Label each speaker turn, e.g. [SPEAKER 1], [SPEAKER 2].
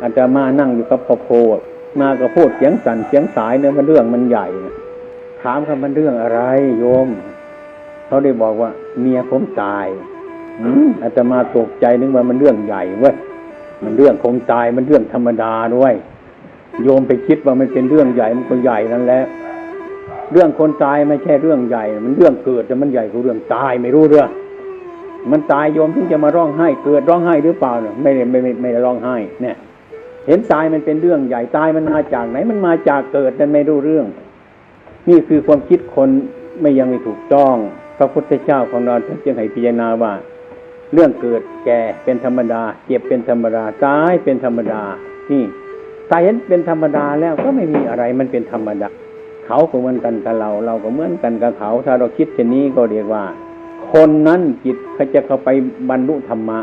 [SPEAKER 1] อาจจะมานั่งอยู่กับพอโพมาก็พูดเสียงสั่นเสียงสายเนี่ยมันเรื่องมันใหญ่นะถามคำมันเรื่องอะไร โยม เขาได้บอกว่า เมียผมตายอืมอาตมาตกใจนึกว่ามันเรื่องใหญ่เว้ยมันเรื่องคงตายมันเรื่องธรรมดาด้วย โยมไปคิดว่ามันเป็นเรื่องใหญ่มันก็ใหญ่นั่นแหละเรื่องคนตายไม่ใช่เรื่องใหญ่ มันเรื่องเกิดแต่มันใหญ่กว่าเรื่องตายไม่รู้เรื่องมันตายโยมถึงจะมาร้องไห้เกิดร้องไห้หรือเปล่าเนี่ยไม่ได้ไม่ไม่ไม่ร้องไห้เนี่ย เห็นตายมันเป็นเรื่องใหญ่ตายมันมาจากไหนมันมาจากเกิดนั่นไม่รู้เรื่อง นี่คือความคิดคนไม่ยังไม่ถูกต้อง พระพุทธเจ้าของเราท่านจึงให้พิจารณาว่า เรื่องเกิดแก่เป็นธรรมดา เจ็บเป็นธรรมดาตายเป็นธรรมดา นี่ถ้าเห็นเป็นธรรมดาแล้วก็ไม่มีอะไรมันเป็นธรรมดา เขาก็เหมือนกันกับเรา เราก็เหมือนกันกับเขา ถ้าเราคิดเช่นนี้ก็เรียกว่า คนนั้นจิตเขาจะเข้าไปบรรลุธรรมะ